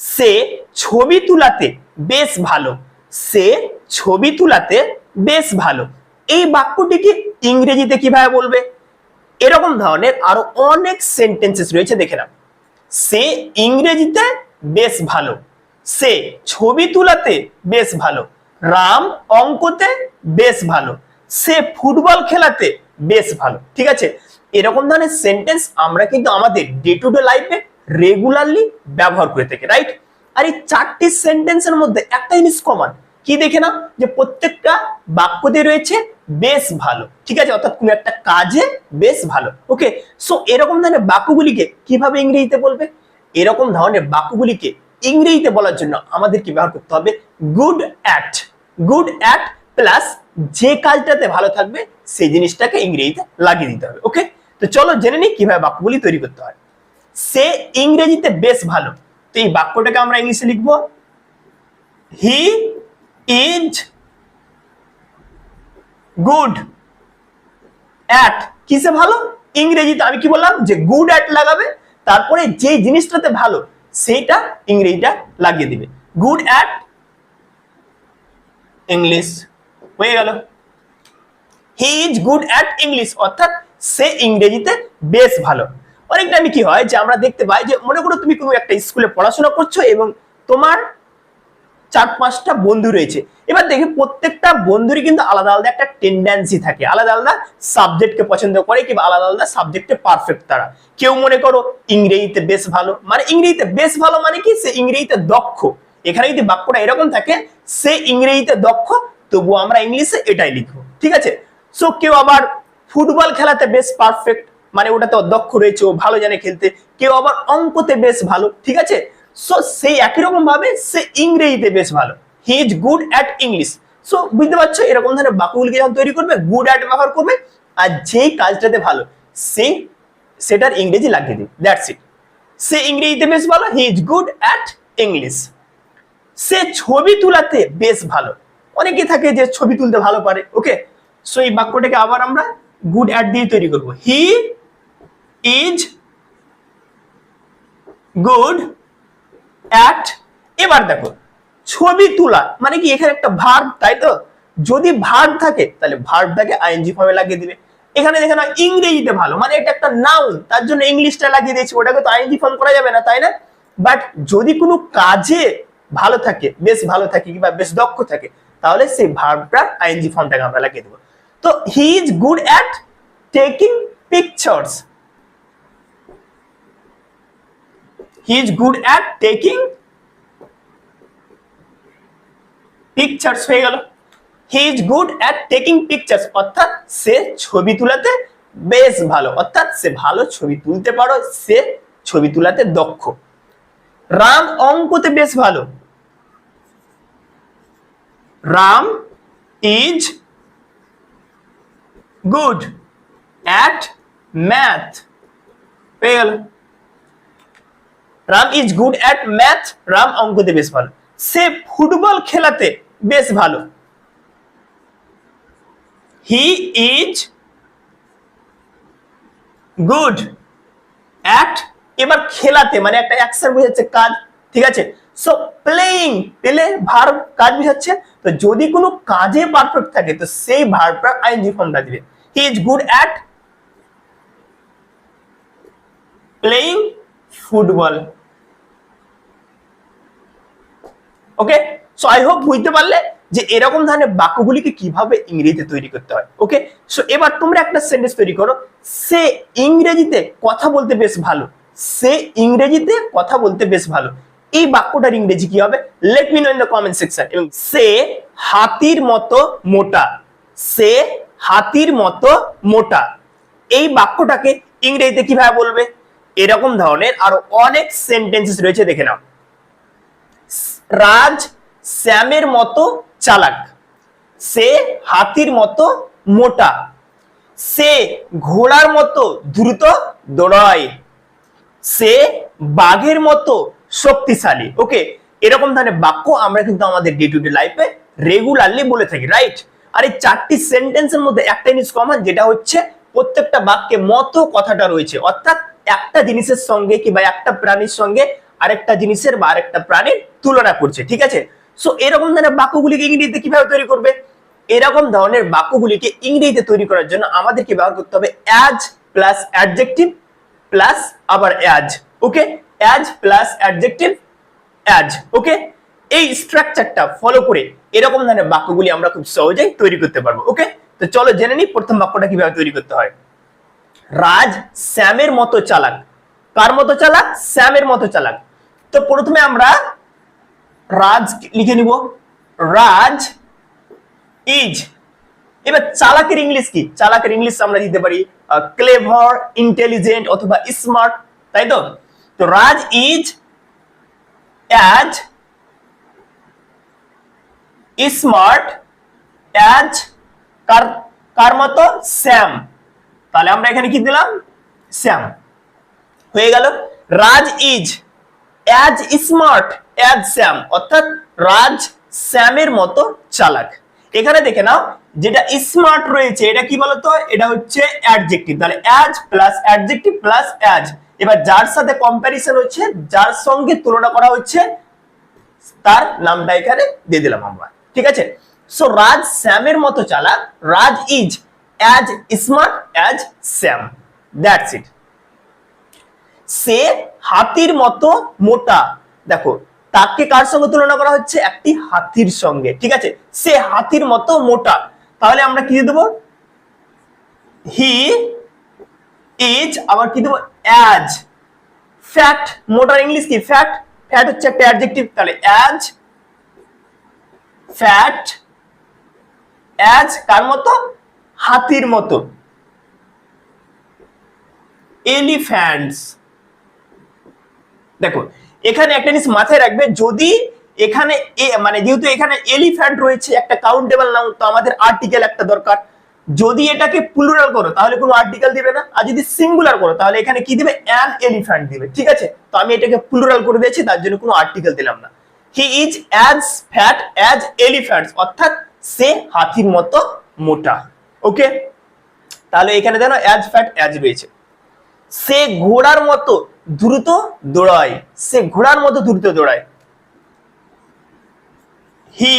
সে ছবি তুলাতে বেশ ভালো। সে ছবি তুলাতে বেশ ভালো। এই বাক্যটিকে ইংরেজিতে কীভাবে বলবে? এরকম ধরনের আরও অনেক সেন্টেন্সেস রয়েছে, দেখে নাও। সে ইংরেজিতে বেশ ভালো। সে ছবি তুলাতে বেশ ভালো। রাম অঙ্কতে বেশ ভালো। সে ফুটবল খেলাতে বেশ ভালো। ঠিক আছে? এরকম ধরনের সেন্টেন্স আমরা কিন্তু আমাদের ডে টু ডে লাইফে রেগুলারলি ব্যবহার করে থাকি রাইট আর এই চারটি সেন্টেন্সের মধ্যে একটা জিনিস কমন কি দেখে না যে প্রত্যেকটা বাক্যতে রয়েছে বেশ ভালো। ঠিক আছে? অর্থাৎ কোনো একটা কাজে বেশ ভালো। ওকে সো এরকম ধরনের বাক্যগুলিকে কীভাবে ইংরেজিতে বলবে? এরকম ধরনের বাক্যগুলিকে ইংরেজিতে বলার জন্য আমাদের কি ব্যবহার করতে হবে good at good at plus যে কাজটাতে ভালো থাকবে, সেই জিনিসটাকে ইংরেজিতে লাগিয়ে দিতে হবে। ওকে তো চলো জেনে নিই কীভাবে বাক্যগুলি তৈরি করতে হয়। সে ইংরেজিতে বেশ ভালো। তো এই বাক্যটাকে আমরা ইংলিশে লিখব হি ইজ গুড অ্যাট কিসে ভালো? ইংরেজিতে। আমি কি বললাম? যে গুড অ্যাট লাগাবে, তারপরে যে জিনিসটাতে ভালো, সেইটা ইংরেজিটা লাগিয়ে দিবে। গুড অ্যাট ইংলিশ হয়ে গেল। He is good at English অর্থাৎ সে ইংরেজিতে বেশ ভালো। অনেক টাইমে কি হয় যে আমরা দেখতে পাই যে মনে করো তুমি কোনো একটা স্কুলে পড়াশোনা করছ এবং তোমার চার পাঁচটা বন্ধু রয়েছে। এবার দেখি প্রত্যেকটা বন্ধুরই কিন্তু আলাদা আলাদা একটা টেন্ডেন্সি থাকে। আলাদা আলাদা সাবজেক্টকে পছন্দ করে কিংবা আলাদা আলাদা সাবজেক্টে পারফেক্ট তারা। কেউ মনে করো ইংরেজিতে বেশ ভালো মানে ইংরেজিতে বেশ ভালো মানে কি সে ইংরেজিতে দক্ষ। এখানে যদি বাক্যটা এরকম থাকে, সে ইংরেজিতে দক্ষ তবু আমরা ইংলিশে এটাই লিখব। ঠিক আছে? সো কেউ আবার ফুটবল খেলাতে বেশ পারফেক্ট মানে ওটাতে দক্ষ রয়েছে, ও ভালো জানে খেলতে। কেউ আবার অঙ্কতে বেশ ভালো, ঠিক আছে? সো সেই একই রকম ভাবে, সে ইংরেজিতে বেশ ভালো। He is good at English so বুঝতে পারছ? এরকম ধরনের বাক্যগুলিকে যখন তৈরি করবে গুড অ্যাট ব্যবহার করবে, আর যেই কাজটাতে ভালো, সে, সেটার ইংরেজি লাগিয়ে দিবে। দ্যাটস ইট সে ইংরেজিতে বেশ ভালো he is good at English সে ছবি তুলাতে বেশ ভালো। অনেকে থাকে যে ছবি তুলতে ভালো পারে ওকে সো এই বাক্যটাকে আবার আমরা গুড অ্যাট দিয়ে তৈরি করব। হি ইজ গুড অ্যাট এবার দেখো, ছবি তোলা মানে কি এখানে একটা ভার্ব তাই তো? যদি ভার্ব থাকে, তাহলে ভার্বটাকে আইএনজি ফর্মে লাগিয়ে দিবে। এখানে দেখে না ইংরেজিতে ভালো মানে এটা একটা নাউন তার জন্য ইংলিশটা লাগিয়ে দিয়েছি, ওটাকে তো আইএনজি ফর্ম করা যাবে না, তাই না? বাট যদি কোনো কাজে ভালো থাকে, বেশ ভালো থাকে, কিংবা বেশ দক্ষ থাকে, তাহলে সেই ভার্বটা আইএনজি ফর্মটাকে আমরা লাগিয়ে দেবো। তো he is good at taking pictures he is good at taking pictures হয়ে গেল। He is good at taking pictures অর্থাৎ সে ছবি তোলাতে বেশ ভালো। অর্থাৎ সে ভালো ছবি তুলতে পারো, সে ছবি তোলাতে দক্ষ। রাম অঙ্কতে বেশ ভালো। Ram is good at math পেয়ে গেল। Ram is good at math Ram অঙ্কতে বেশ ভালো। সে ফুটবল খেলাতে বেশ ভালো। হি ইজ গুড অ্যাট এবার খেলাতে মানে একটা অ্যাকশন বোঝাচ্ছে, কাজ, ঠিক আছে? সো প্লেইং পেলে ভার্ব কাজ বোঝাচ্ছে। তো যদি কোনো কাজে পারফেক্ট থাকে, তো সেই ভার্বটা আইএনজি ফর্মটা দিবে। He is good at playing football okay so I hope বুঝতে পারলে যে এরকম ধরনের বাক্যগুলিকে কীভাবে ইংরেজিতে তৈরি করতে হয়। ওকে সো এবার তোমরা একটা সেন্টেন্স তৈরি করো। সে ইংরেজিতে কথা বলতে বেশ ভালো। সে ইংরেজিতে কথা বলতে বেশ ভালো। এই বাক্যটার ইংরেজি কি হবে? Let me know in the comment section এবং সে হাতির মতো মোটা। সে হাতির মতো মোটা। এই বাক্যটাকে ইংরেজিতে কীভাবে বলবে? এরকম ধরনের আরও অনেক সেন্টেন্সেস রয়েছে দেখে নাও। রাজ শ্যামের মতো চালাক। সে হাতির মতো মোটা। সে ঘোড়ার মতো দ্রুত দৌড়ায়। সে বাঘের মতো শক্তিশালী। ওকে এরকম ধরনের বাক্য আমরা কিন্তু আমাদের ডে টু ডে লাইফে রেগুলারলি বলে থাকি রাইট আর এই চারটি সেন্টেন্সের মধ্যে একটা জিনিস কমন যেটা হচ্ছে প্রত্যেকটা বাক্যে মতো কথাটা রয়েছে। অর্থাৎ একটা জিনিসের সঙ্গে কিংবা একটা প্রাণীর সঙ্গে আরেকটা জিনিসের বা আরেকটা প্রাণীর তুলনা করছে, ঠিক আছে? সো এরকম ধরনের বাক্যগুলিকে ইংরেজিতে কীভাবে তৈরি করবে? এরকম ধরনের বাক্যগুলিকে ইংরেজিতে তৈরি করার জন্য আমাদেরকে ব্যবহার করতে হবে অ্যাজ প্লাস অ্যাডজেক্টিভ প্লাস আবার as okay as plus adjective as okay এই স্ট্রাকচারটা ফলো করে এরকম ধরনের বাক্যগুলি আমরা খুব সহজেই তৈরি করতে পারব ওকে তো চলো জেনে নিই প্রথম বাক্যটা কীভাবে তৈরি করতে হয়। রাজ শ্যামের মতো চালাক। কার মতো চালাক? শ্যামের মতো চালাক। তো প্রথমে আমরা রাজ লিখে নিব। রাজ ইজ। এবার চালাকের ইংলিশ কি? চালাকের ইংলিশ আমরা দিতে পারি ক্লেভার ইন্টেলিজেন্ট অথবা স্মার্ট তাই তো? তো Raj is as smart as কার কার মতো? স্যাম তাহলে আমরা এখানে কি দিলাম? স্যাম হয়ে গেল। Raj is as smart as Sam অর্থাৎ রাজ স্যামের মতো চালাক। এখানে দেখে নাও, যেটা স্মার্ট রয়েছে, এটা কি বলতো? এটা হচ্ছে অ্যাডজেক্টিভ তাহলে as plus adjective plus as এবার যার সাথে কম্প্যারিজন হচ্ছে, যার সঙ্গে তুলনা করা হচ্ছে, তার নামটা এখানে দিয়ে দিলাম আমরা। ঠিক আছে? সো রাজ স্যামের মতো চালাক Raj is as smart as Sam that's it সে হাতির মতো মোটা। দেখো, তাকে কার সঙ্গে তুলনা করা হচ্ছে? একটি হাতির সঙ্গে, ঠিক আছে? সে হাতির মতো মোটা। তাহলে আমরা কি দিয়ে দেবো? হি ইজ আবার কি দেবো? অ্যাজ ফ্যাট মোটার ইংলিশ কি? ফ্যাট ফ্যাট হচ্ছে একটা অ্যাডজেক্টিভ তাহলে অ্যাজ ফ্যাট অ্যাজ কার মতো? হাতির মতো। এলিফ্যান্টস দেখো এখানে একটা জিনিস মাথায় রাখবে, যদি এখানে মানে যেহেতু এখানে এলিফ্যান্ট রয়েছে, একটা কাউন্টেবল নাউন তো আমাদের আর্টিকেল একটা দরকার। যদি এটাকে প্লুরাল করো, তাহলে কোনো আর্টিকেল দিবে না। আর যদি সিঙ্গুলার করো, তাহলে এখানে কি দিবে? অ্যান এলিফ্যান্ট দিবে, ঠিক আছে? তো আমি এটাকে প্লুরাল করে দিয়েছি, তার জন্য কোনো আর্টিকেল দিলাম না। He is as fat as elephants অর্থাৎ সে হাতির মতো মোটা। ওকে তাহলে এখানে দেখো অ্যাজ ফ্যাট অ্যাজ রয়েছে। সে ঘোড়ার মতো দ্রুত দৌড়ায়। সে ঘোড়ার মতো দ্রুত দৌড়ায়। He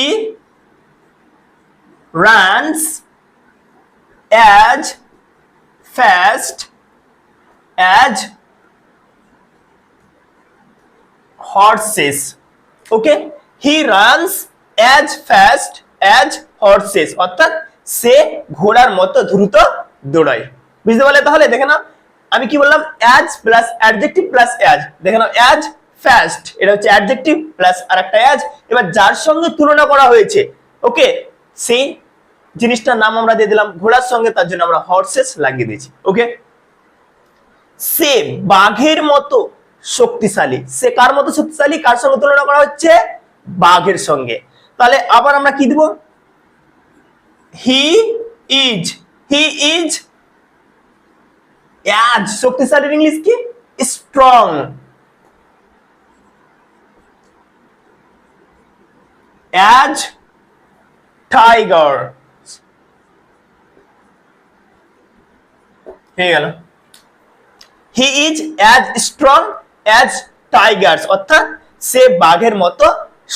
runs as fast as horses okay he runs as fast as horses অর্থাৎ সে ঘোড়ার মতো দ্রুত দৌড়ায়। বুঝতে পারলে তাহলে? দেখে নাও। আমি কি বললাম? As plus adjective plus as দেখে নাও অ্যাজ ফাস্ট এটা হচ্ছে অ্যাডজেক্টিভ প্লাস আর একটা অ্যাজ এবার যার সঙ্গে তুলনা করা হয়েছে ওকে সেই জিনিসটার নাম আমরা দিয়ে দিলাম ঘোড়ার সঙ্গে, তার জন্য আমরা হর্সেস লাগিয়ে দিয়েছি ওকে সে বাঘের মতো শক্তিশালী। সে কার মতো শক্তিশালী? কার সঙ্গে তুলনা করা হচ্ছে? বাঘের সঙ্গে। তাহলে আবার আমরা কি দিব? He is he is as শক্তিশালীর English কি স্ট্রং অ্যাজ টাইগার হয়ে গেল he is as strong as tigers অর্থাৎ সে বাঘের মতো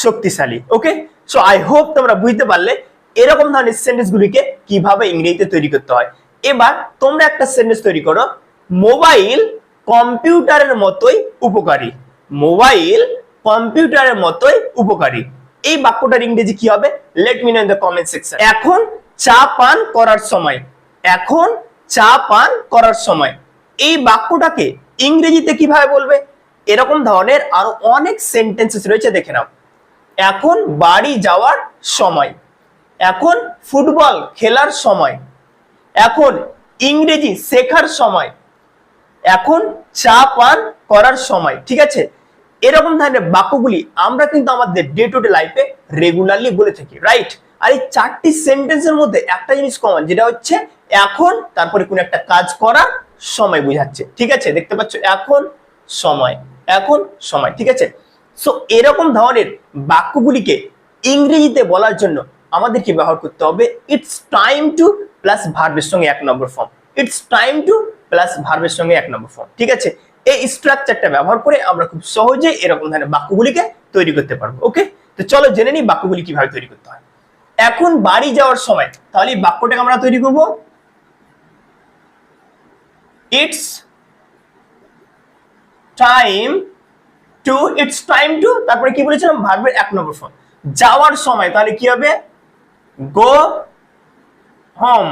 শক্তিশালী ওকে সো আই হোপ তোমরা বুঝতে পারলে এরকম ধরনের সেন্টেন্স গুলিকে কীভাবে ইংরেজিতে তৈরি করতে হয়। এবার তোমরা একটা সেন্টেন্স তৈরি করো। মোবাইল কম্পিউটারের মতোই উপকারী। মোবাইল কম্পিউটারের মতোই উপকারী। এই বাক্যটার ইংরেজি কি হবে? Let me know in the comment section এখন চা পান করার সময়। এখন চা পান করার সময়। এই বাক্যটাকে ইংরেজিতে কীভাবে বলবে? এরকম ধরনের আরও অনেক সেন্টেন্সেস রয়েছে, দেখে নাও। এখন বাড়ি যাওয়ার সময়। এখন ফুটবল খেলার সময়। এখন ইংরেজি শেখার সময়, এখন চা পান করার সময়, ঠিক আছে? এরকম ধরনের বাক্যগুলি আমরা কিন্তু আমাদের ডে টু ডে লাইফে রেগুলারলি বলে থাকি রাইট আর এই চারটি সেন্টেন্সের মধ্যে একটা জিনিস কমন যেটা হচ্ছে এখন তারপরে কোন একটা কাজ করার সময় বোঝাচ্ছে, ঠিক আছে? দেখতে পাচ্ছ, এখন সময় এখন সময়, ঠিক আছে? সো এরকম ধরনের বাক্যগুলিকে ইংরেজিতে বলার জন্য আমাদের কি ব্যবহার করতে হবে ইটস টাইম টু প্লাস ভার্বের সঙ্গে এক নম্বর form it's time to plus ভার্বের সঙ্গে এক নম্বর ফর্ম ঠিক আছে? এই স্ট্রাকচারটা ব্যবহার করে আমরা খুব সহজে এরকম ধরনের বাক্যগুলিকে তৈরি করতে পারব ওকে তো চলো জেনে নিই বাক্যগুলি কীভাবে তৈরি করতে হয়। এখন বাড়ি যাওয়ার সময়, তাহলে বাক্যটাকে আমরা তৈরি করব। It's time to it's time to তারপরে কি বলেছিলাম? ভার্বের এক নম্বর ফর্ম যাওয়ার সময়, তাহলে কি হবে? Go home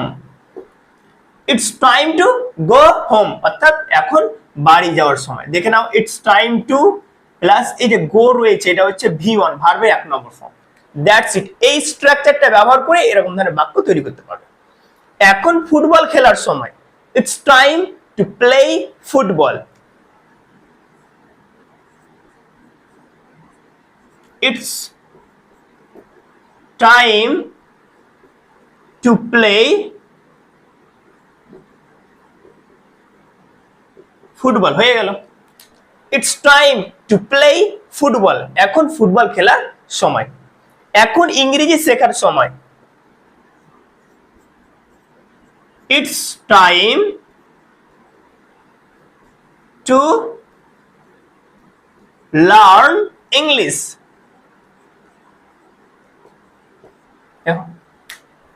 it's time to go home অর্থাৎ এখন বাড়ি যাওয়ার সময়। দেখে নাও ইটস টাইম টু প্লাস এই যে গো রয়েছে, এটা হচ্ছে ভি ওয়ান ভার্বের এক নম্বর ফর্ম দ্যাটস ইট এই স্ট্রাকচারটা ব্যবহার করে এরকম ধরনের বাক্য তৈরি করতে পারবে। এখন ফুটবল খেলার সময়। It's time to play football it's time to play football হয়ে গেল। It's time to play football এখন ফুটবল খেলার সময়। এখন ইংরেজি শেখার সময়। It's time to learn English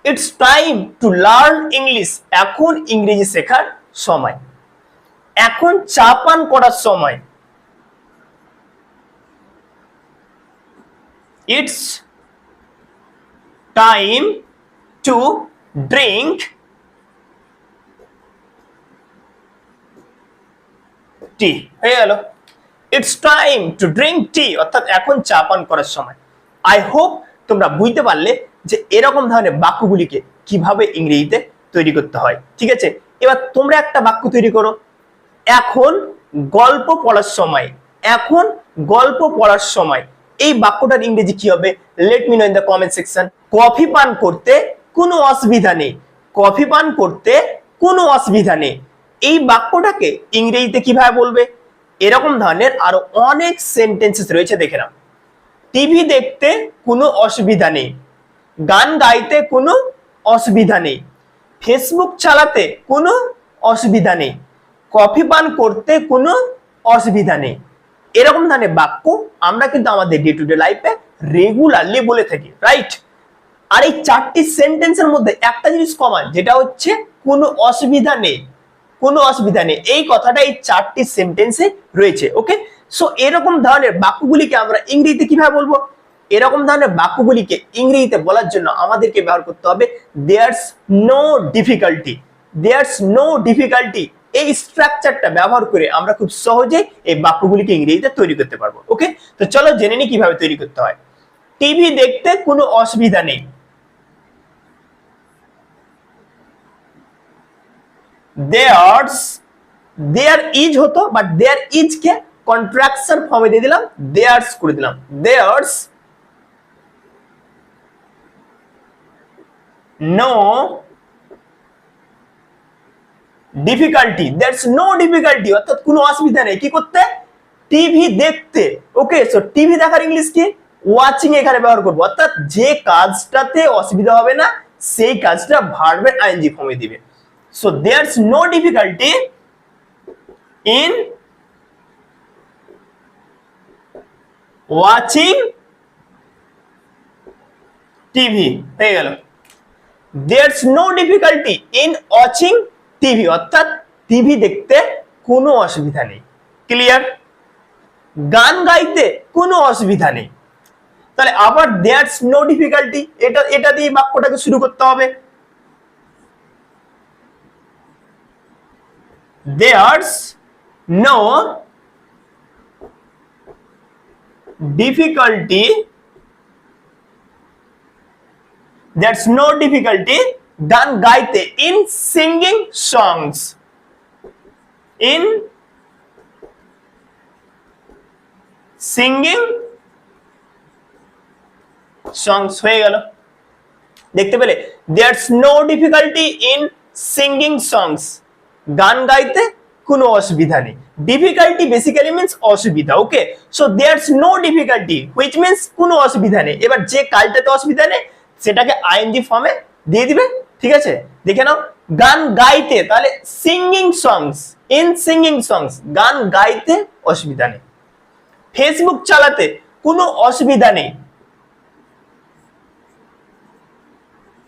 it's time to learn English এখন ইংরেজি শেখার সময়। এখন চা পান করার সময়। It's time to drink tea হয়ে গেল। It's time to drink tea অর্থাৎ এখন চা পান করার সময়। আই হোপ তোমরা বুঝতে পারলে যে এরকম ধরনের বাক্যগুলিকে কীভাবে ইংরেজিতে তৈরি করতে হয়, ঠিক আছে? এবার তোমরা একটা বাক্য তৈরি করো। এখন গল্প পড়ার সময়, এখন গল্প পড়ার সময়, এই বাক্যটার ইংরেজি কি হবে? Let me know in the comment section coffee পান করতে কোনো অসুবিধা নেই। কফি পান করতে কোনো অসুবিধা নেই। এই বাক্যটাকে ইংরেজিতে কীভাবে বলবে? এরকম ধরনের আরও অনেক সেন্টেন্সেস রয়েছে, দেখে নাও। টিভি দেখতে কোনো অসুবিধা নেই। গান গাইতে কোনো অসুবিধা নেই। ফেসবুক চালাতে কোনো অসুবিধা নেই। কফি পান করতে কোনো অসুবিধা নেই। এরকম ধরনের বাক্য আমরা কিন্তু আমাদের ডে টু ডে লাইফে রেগুলারলি বলে থাকি রাইট আর এই চারটি সেন্টেন্সের মধ্যে একটা জিনিস কমান যেটা হচ্ছে কোনো অসুবিধা নেই। কোনো অসুবিধা নেই। এই কথাটা এই চারটি সেন্টেন্সে রয়েছে ওকে সো এরকম ধরনের বাক্যগুলিকে আমরা ইংরেজিতে কীভাবে বলব? এরকম ধরনের বাক্যগুলিকে ইংরেজিতে বলার জন্য আমাদেরকে ব্যবহার করতে হবে there's no difficulty there's no difficulty এই স্ট্রাকচারটা ব্যবহার করে আমরা খুব সহজে এই বাক্যগুলিকে ইংরেজিতে তৈরি করতে পারব ওকে তো চলো জেনে নি কীভাবে তৈরি করতে হয়। টিভি দেখতে কোনো অসুবিধা নেই। দেয়ার্স দেয়ার ইজ হতো বাট দেয়ার ইজ কে কন্ট্রাকশন ফর্মে দিয়ে দিলাম দেয়ার্স করে দিলাম। There's no difficulty that's no difficulty অর্থাৎ কোনো অসুবিধা নেই। কি করতে? টিভি দেখতে। ওকে সো টিভি দেখার ইংলিশ কি? ওয়াচিং এখানে ব্যবহার করব। অর্থাৎ যে কাজটাতে অসুবিধা হবে না, সেই কাজটা ভার্বের আইএনজি ফর্মে দিবে। So there's no difficulty in watching TV হয়ে গেল। There's no difficulty in watching TV অর্থাৎ টিভি দেখতে কোনো অসুবিধা নেই। ক্লিয়ার গান গাইতে কোনো অসুবিধা নেই। তাহলে আবার দেয়ার্স নো ডিফিকাল্টি এটা এটা দিয়ে বাক্যটাকে শুরু করতে হবে। There's no difficulty there's no difficulty. গান গাইতে in singing songs. In singing songs. হয়ে গেল। দেখতে পেলে? There's no difficulty in singing songs. গান গাইতে কোনো অসুবিধা নেই। ডিফিকাল্টি বেসিক্যালি মিন্স অসুবিধা okay so there's no difficulty which means কোনো অসুবিধা নেই। এবার যে কালটাতে অসুবিধা নেই সেটাকে আইএনজি ফর্মে দিয়ে দিবে, ঠিক আছে? দেখে নাও, গান গাইতে, তাহলে singing songs in singing songs গান গাইতে অসুবিধা নেই। ফেসবুক চালাতে কোনো অসুবিধা নেই।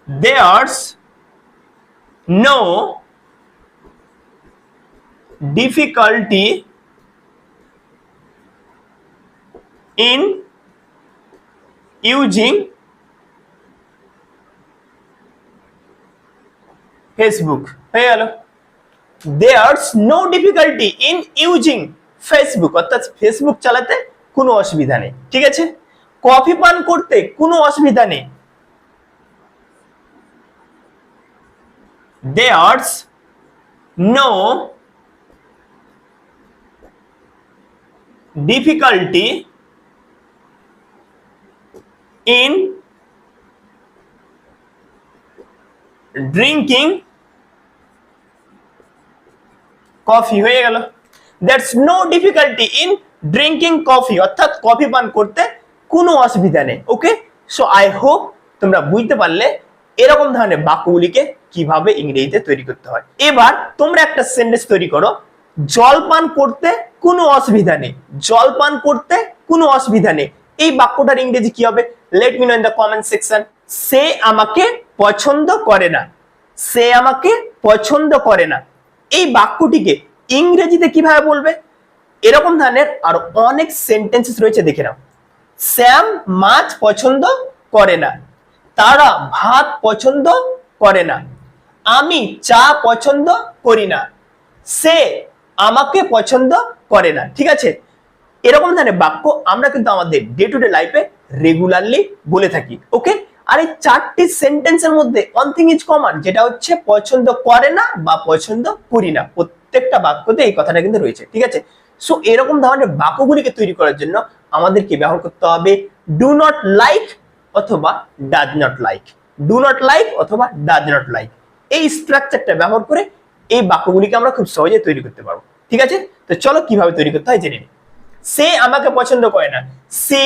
There's no difficulty in using Facebook হয়ে গেল there's no difficulty in using Facebook অর্থাৎ ফেসবুক চালাতে কোনো অসুবিধা নেই। ঠিক আছে? কফি পান করতে কোনো অসুবিধা নেই। There's no difficulty in drinking coffee হয়ে গেল। That's no difficulty in drinking coffee অর্থাৎ কফি পান করতে কোনো অসুবিধা নেই ওকে সো আই হোপ তোমরা বুঝতে পারলে এরকম ধরনের বাক্যগুলিকে কীভাবে ইংরেজিতে তৈরি করতে হয়। এবার তোমরা একটা সেন্টেন্স তৈরি করো, জল পান করতে কোনো অসুবিধা নেই, জল পান করতে কোনো অসুবিধা নেই। এই বাক্যটার ইংরেজি কি হবে? Let me know in the comment section সে আমাকে পছন্দ করে না। সে আমাকে পছন্দ করে না। এই বাক্যটিকে ইংরেজিতে কীভাবে বলবে? এরকম ধরনের আরও অনেক সেন্টেন্সেস রয়েছে, দেখে নাও। শ্যাম মাছ পছন্দ করে না, তারা ভাত পছন্দ করে না, আমি চা পছন্দ করি না, সে আমাকে পছন্দ করে না। ঠিক আছে? এরকম ধরনের বাক্য আমরা কিন্তু আমাদের ডে টু ডে লাইফে রেগুলারলি বলে থাকি ওকে আর এই চারটি সেন্টেন্সের মধ্যে ওয়ান থিং ইজ কমন যেটা হচ্ছে পছন্দ করে না বা পছন্দ করি না। প্রত্যেকটা বাক্যতে এই কথাটা কিন্তু রয়েছে, ঠিক আছে? সো এরকম ধরনের বাক্যগুলিকে তৈরি করার জন্য আমাদেরকে ব্যবহার করতে হবে ডু নট লাইক অথবা does not like do not like অথবা ডাজ নট লাইক এই স্ট্রাকচারটা ব্যবহার করে এই বাক্যগুলিকে আমরা খুব সহজে তৈরি করতে পারব, ঠিক আছে? তো চলো কীভাবে তৈরি করতে হয় জেনে নিই। সে আমাকে পছন্দ করে না, সে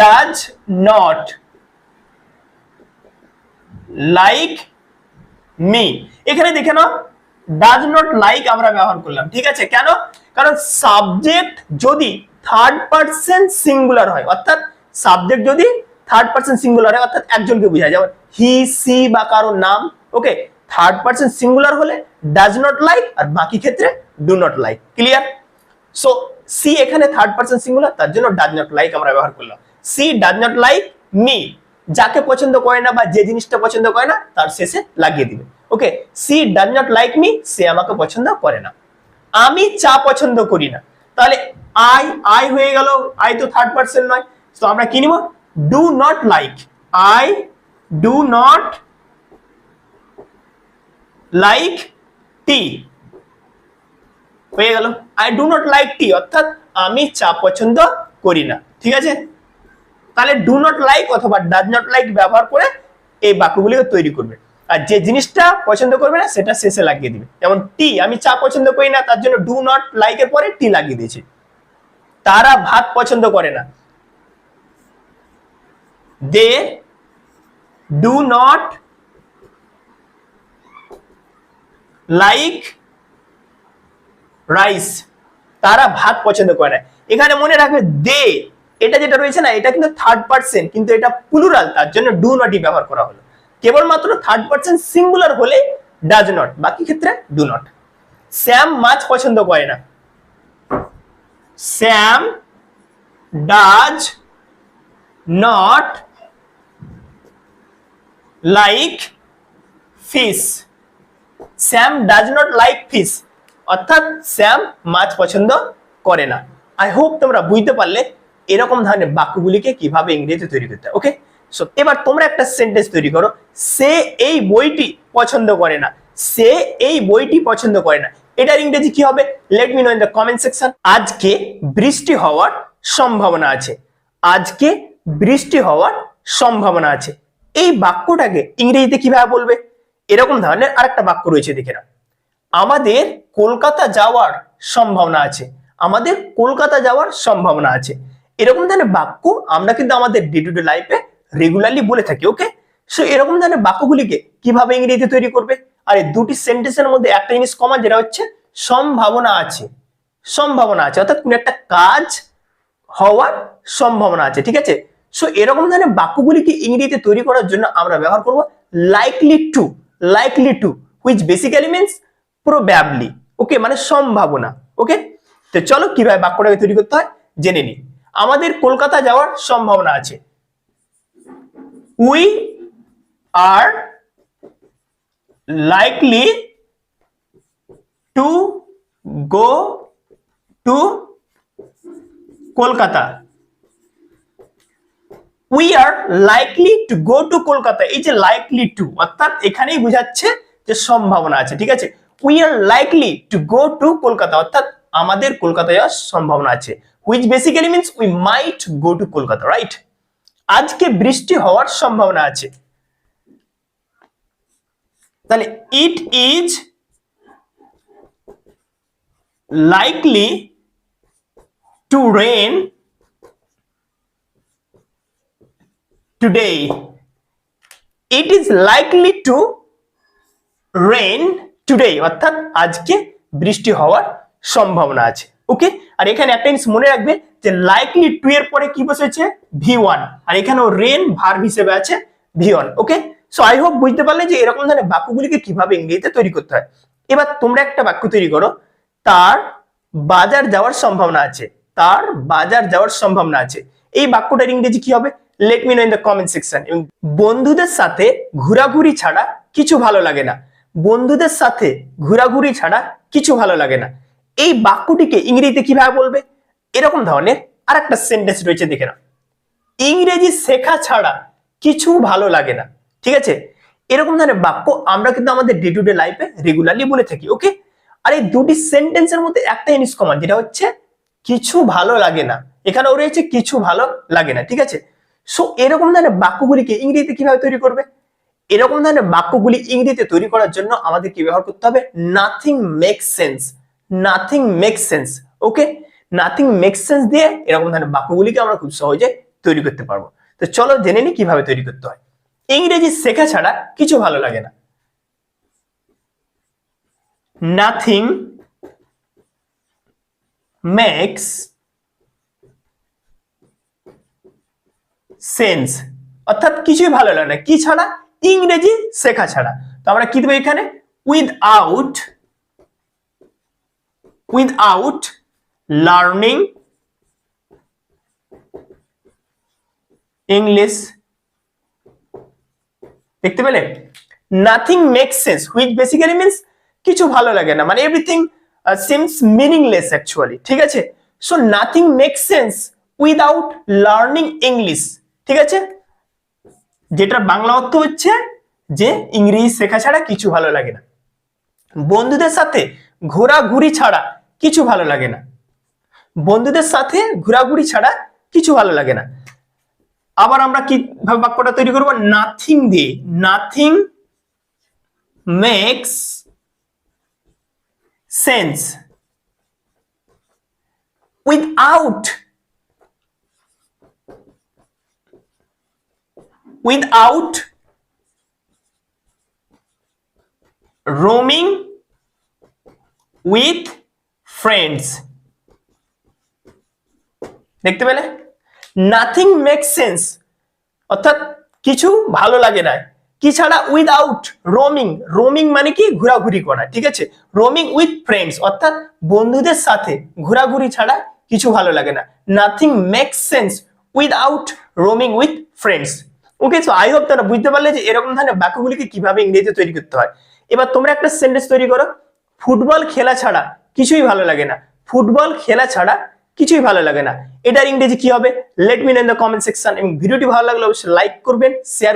ডাজ নট লাইক মি এখানে দেখে নাও ডাজ নট লাইক আমরা ব্যবহার করলাম, ঠিক আছে? কেন? কারণ সাবজেক্ট যদি থার্ড পার্সন সিঙ্গুলার হয়, অর্থাৎ সাবজেক্ট যদি থার্ড পার্সন সিঙ্গুলার হয়, অর্থাৎ একজনকে বোঝায়, যেমন হি সি বা কারোর নাম ওকে থার্ড পার্সন সিঙ্গুলার হলে ডাজ নট লাইক আর বাকি ক্ষেত্রে do not like clear so she এখানে থার্ড পার্সন সিঙ্গুলার তার জন্য ডাজ নট লাইক আমরা ব্যবহার করলাম। She does not like me. যাকে পছন্দ করে না বা যে জিনিসটা পছন্দ করে না, তার শেষে লাগিয়ে দিবে। Okay she does not like me, সে আমাকে পছন্দ করে না। আমি চা পছন্দ করি না। তাহলে আই আই হয়ে গেল। আই তো থার্ড পার্সন নয়। তো আমরা কি নিব? Do not like I do not like tea হয়ে গেল। I do not like tea অর্থাৎ আমি চা পছন্দ করি না। ঠিক আছে? তাহলে ডু নট লাইক অথবা ডাজ নট লাইক ব্যবহার করে এই বাক্যগুলিকে তৈরি করবে। আর যে জিনিসটা পছন্দ করবে না, সেটা শেষে লাগিয়ে দিবে। যেমন টি আমি চা পছন্দ করি না, তার জন্য ডু নট লাইকের পরে টি লাগিয়ে দিয়েছি। তারা ভাত পছন্দ করে না। They do not like rice তারা ভাত পছন্দ করে না। এখানে মনে রাখবে দে এটা যেটা রয়েছে না, এটা কিন্তু থার্ড পার্সন কিন্তু এটা প্লুরাল তার জন্য ডু নটই ব্যবহার করা হলো। কেবলমাত্র থার্ড পার্সন সিঙ্গুলার হলে ডাজ নট বাকি ক্ষেত্রে ডু নট শ্যাম মাছ পছন্দ করে না। Shyam does not like fish Sam does not like fish অর্থাৎ স্যাম মাছ পছন্দ করে না। আই হোপ তোমরা বুঝতে পারলে এরকম ধরনের বাক্যগুলিকে কীভাবে ইংরেজিতে তৈরি করতে ওকে সো এবার তোমরা একটা সেন্টেন্স তৈরি করো। সে এই বইটি পছন্দ করে না। সে এই বইটি পছন্দ করে না। এটার ইংরেজি কি হবে? Let me know in the comment section আজকে বৃষ্টি হওয়ার সম্ভাবনা আছে। আজকে বৃষ্টি হওয়ার সম্ভাবনা আছে। এই বাক্যটাকে ইংরেজিতে কীভাবে বলবে? এরকম ধরনের আরেকটা বাক্য রয়েছে, দেখে না আমাদের কলকাতা যাওয়ার সম্ভাবনা আছে। আমাদের কলকাতা যাওয়ার সম্ভাবনা আছে। এরকম ধরনের বাক্য আমরা কিন্তু আমাদের ডে টু ডে লাইফে রেগুলারলি বলে থাকি ওকে সো এরকম ধরনের বাক্যগুলিকে কীভাবে ইংরেজিতে তৈরি করবে? আর এই দুটি সেন্টেন্সের মধ্যে একটা জিনিস কমন যেটা হচ্ছে, সম্ভাবনা আছে। সম্ভাবনা আছে, অর্থাৎ কোন একটা কাজ হওয়ার সম্ভাবনা আছে, ঠিক আছে? সো এরকম ধরনের বাক্যগুলিকে ইংরেজিতে তৈরি করার জন্য আমরা ব্যবহার করব likely to likely to which basically means probably okay মানে সম্ভাবনা ওকে তো চলো কীভাবে বাক্যটাকে তৈরি করতে হয়? জেনে নি আমাদের কলকাতা যাওয়ার সম্ভাবনা আছে। We are likely to go to Kolkata. We are likely to go to Kolkata. এই যে লাইকলি টু অর্থাৎ এখানেই বোঝাচ্ছে যে সম্ভাবনা আছে, ঠিক আছে? We are likely to go to Kolkata, অর্থাৎ আমাদের কলকাতা যাওয়ার সম্ভাবনা আছে। Which basically means we might go to Kolkata right আজকে বৃষ্টি হওয়ার সম্ভাবনা আছে। তাহলে it is likely to rain today. It is likely to rain today, অর্থাৎ আজকে বৃষ্টি হওয়ার সম্ভাবনা আছে ওকে আর এখানে একটা জিনিস মনে রাখবে যে লাইকলি টু এর পরে কি বসেছে? ভি ওয়ান আর এখানেও রেন ভার্ব হিসেবে আছে V one okay so I hope বুঝতে পারলে যে এরকম ধরনের বাক্যগুলিকে কীভাবে ইংরেজিতে তৈরি করতে হয়। এবার তোমরা একটা বাক্য তৈরি করো। তার বাজার যাওয়ার সম্ভাবনা আছে, তার বাজার যাওয়ার সম্ভাবনা আছে। এই বাক্যটার ইংরেজি কি হবে? Let me know in the comment section এবং বন্ধুদের সাথে ঘোরাঘুরি ছাড়া কিছু ভালো লাগে না। বন্ধুদের সাথে ঘোরাঘুরি ছাড়া কিছু ভালো লাগে না। এই বাক্যটিকে ইংরেজিতে কীভাবে বলবে? এরকম ধরনের আর একটা সেন্টেন্স রয়েছে, দেখে নাও। ইংরেজি শেখা ছাড়া কিছু ভালো লাগে না, ঠিক আছে? এরকম ধরনের বাক্য আমরা কিন্তু আমাদের ডে টু ডে লাইফে রেগুলারলি বলে থাকি ওকে আর এই দুটি সেন্টেন্সের মধ্যে একটা জিনিস কমান যেটা হচ্ছে কিছু ভালো লাগে না। এখানেও রয়েছে কিছু ভালো লাগে না, ঠিক আছে? সো এরকম ধরনের বাক্যগুলিকে ইংরেজিতে কীভাবে তৈরি করবে? এরকম ধরনের বাক্যগুলি ইংরেজিতে তৈরি করার জন্য আমাদের কি ব্যবহার করতে হবে? Nothing make sense nothing make sense okay nothing make sense দিয়ে এরকম ধরনের বাক্যগুলিকে আমরা খুব সহজে তৈরি করতে পারব। তো চলো জেনে নি কীভাবে তৈরি করতে হয়। ইংরেজি শেখা ছাড়া কিছু ভালো লাগে না। নাথিং মেক্স সেন্স অর্থাৎ কিছুই ভালো লাগে না। কি ছাড়া? ইংরেজি শেখা ছাড়া। তো আমরা কি দেবো এখানে? উইথ আউট লার্নিং ইংলিশ দেখতে পেলে? Nothing make sense which basically means কিছু ভালো লাগে না। মানে এভরিথিং সিমস মিনিংলেস অ্যাকচুয়ালি ঠিক আছে? So nothing make sense without learning English ঠিক আছে? যেটা বাংলা অর্থ হচ্ছে যে ইংরেজি শেখা ছাড়া কিছু ভালো লাগে না। বন্ধুদের সাথে ঘোরাঘুরি ছাড়া কিছু ভালো লাগে না। বন্ধুদের সাথে ঘোরাঘুরি ছাড়া কিছু ভালো লাগে না। আবার আমরা কি ভাবে বাক্যটা তৈরি করব? নাথিং দিয়ে। Nothing makes sense without without roaming with friends. দেখতে পেলে? নাথিং মেক সেন্স অর্থাৎ কিছু ভালো লাগে না। কি ছাড়া উইদাউট রোমিং রোমিং মানে কি? ঘোরাঘুরি করা, ঠিক আছে? রোমিং উইথ ফ্রেন্ডস অর্থাৎ বন্ধুদের সাথে। ঘোরাঘুরি ছাড়া কিছু ভালো লাগে না। Nothing make sense without roaming with friends okay so I hope তারা বুঝতে পারলে যে এরকম ধরনের বাক্যগুলিকে কীভাবে ইংরেজিতে তৈরি করতে হয়। এবার তোমরা একটা সেন্টেন্স তৈরি করো। ফুটবল খেলা ছাড়া কিছুই ভালো লাগে না। ফুটবল খেলা ছাড়া কিছুই ভালো লাগে না। এটার ইংরেজি কি হবে? Let mean in the comment section এবং ভিডিওটি ভালো লাগলে অবশ্যই লাইক করবেন শেয়ার